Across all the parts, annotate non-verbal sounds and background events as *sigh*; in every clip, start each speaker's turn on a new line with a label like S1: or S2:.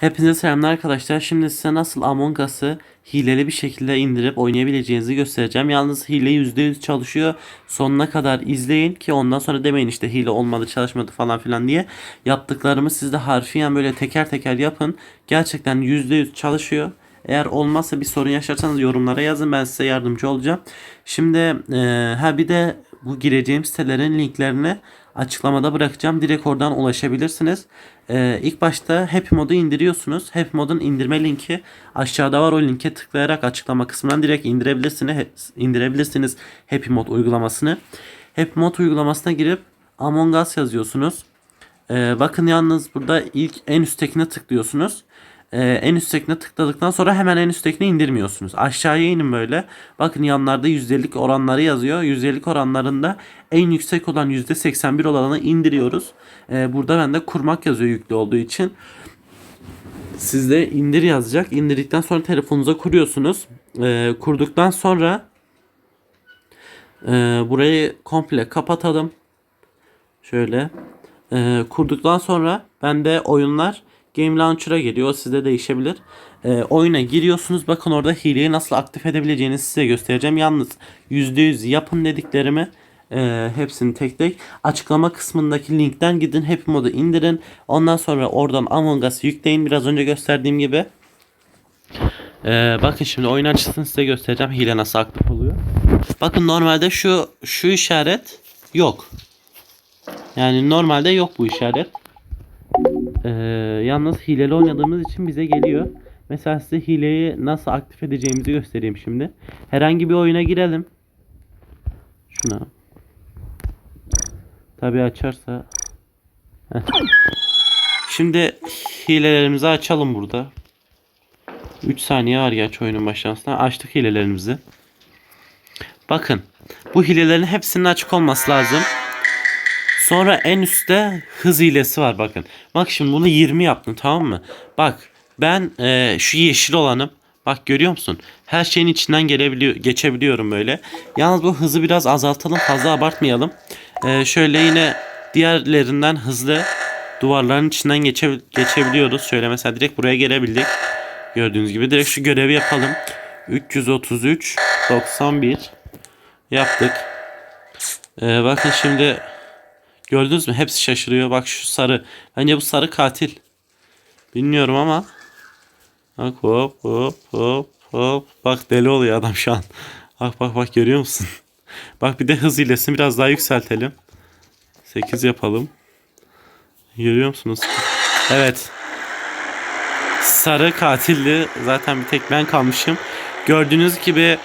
S1: Hepinize selamlar arkadaşlar. Şimdi size nasıl Among Us'ı hileli bir şekilde indirip oynayabileceğinizi göstereceğim. Yalnız hile %100 çalışıyor. Sonuna kadar izleyin ki ondan sonra demeyin işte hile olmadı çalışmadı falan filan diye. Yaptıklarımı siz de harfiyen böyle teker teker yapın. Gerçekten %100 çalışıyor. Eğer olmazsa bir sorun yaşarsanız yorumlara yazın ben size yardımcı olacağım. Şimdi e, ha bir de bu gireceğim sitelerin linklerini açıklamada bırakacağım. Direkt oradan ulaşabilirsiniz. E, ilk başta Happy Mod'u indiriyorsunuz. Happy Mod'un indirme linki aşağıda var. O linke tıklayarak açıklama kısmından direkt indirebilirsiniz. indirebilirsiniz Happy Mod uygulamasını. Happy Mod uygulamasına girip Among Us yazıyorsunuz. Ee, bakın yalnız burada ilk en üsttekine tıklıyorsunuz. Ee, en üsttekine tıkladıktan sonra hemen en üsttekine indirmiyorsunuz. Aşağıya inin böyle. Bakın yanlarda yüzdelik oranları yazıyor. Yüzdelik oranlarında en yüksek olan %81 olanı indiriyoruz. Ee, burada bende kurmak yazıyor yüklü olduğu için. Sizde indir yazacak. İndirdikten sonra telefonunuza kuruyorsunuz. Ee, kurduktan sonra e, burayı komple kapatalım. Şöyle. Ee, kurduktan sonra bende oyunlar Game Launcher'a geliyor. Sizde değişebilir. Ee, oyuna giriyorsunuz. Bakın orada hileyi nasıl aktif edebileceğinizi size göstereceğim. Yalnız %100 yapın dediklerimi e, hepsini tek tek açıklama kısmındaki linkten gidin. Happy modu indirin. Ondan sonra oradan Among Us'ı yükleyin. Biraz önce gösterdiğim gibi. Ee, bakın şimdi oyun açısını size göstereceğim. Hile nasıl aktif oluyor. Bakın normalde şu şu işaret yok. Yani normalde yok bu işaret. Ee, yalnız hileli oynadığımız için bize geliyor. Mesela size hileyi nasıl aktif edeceğimizi göstereyim şimdi. Herhangi bir oyuna girelim. Şuna. Tabi açarsa. Şimdi hilelerimizi açalım burada. 3 saniye var geç oyunun başlamasına. Açtık hilelerimizi. Bakın. Bu hilelerin hepsinin açık olması lazım. Sonra en üstte hız hilesi var bakın. Bak şimdi bunu 20 yaptım tamam mı? Bak ben e, şu yeşil olanım. Bak görüyor musun? Her şeyin içinden gelebiliyor, geçebiliyorum böyle. Yalnız bu hızı biraz azaltalım fazla abartmayalım. E, şöyle yine diğerlerinden hızlı duvarların içinden geçe, geçebiliyoruz. Şöyle mesela direkt buraya gelebildik. Gördüğünüz gibi direkt şu görevi yapalım. 333 91 yaptık. E, bakın şimdi Gördünüz mü? Hepsi şaşırıyor. Bak şu sarı. Bence bu sarı katil. Bilmiyorum ama. Bak hop hop hop hop. Bak deli oluyor adam şu an. Bak bak bak görüyor musun? *laughs* Bak bir de hız hilesini biraz daha yükseltelim. 8 yapalım. Görüyor musunuz? Evet. Sarı katildi. Zaten bir tek ben kalmışım. Gördüğünüz gibi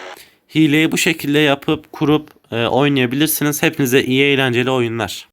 S1: hileyi bu şekilde yapıp kurup e, oynayabilirsiniz. Hepinize iyi eğlenceli oyunlar.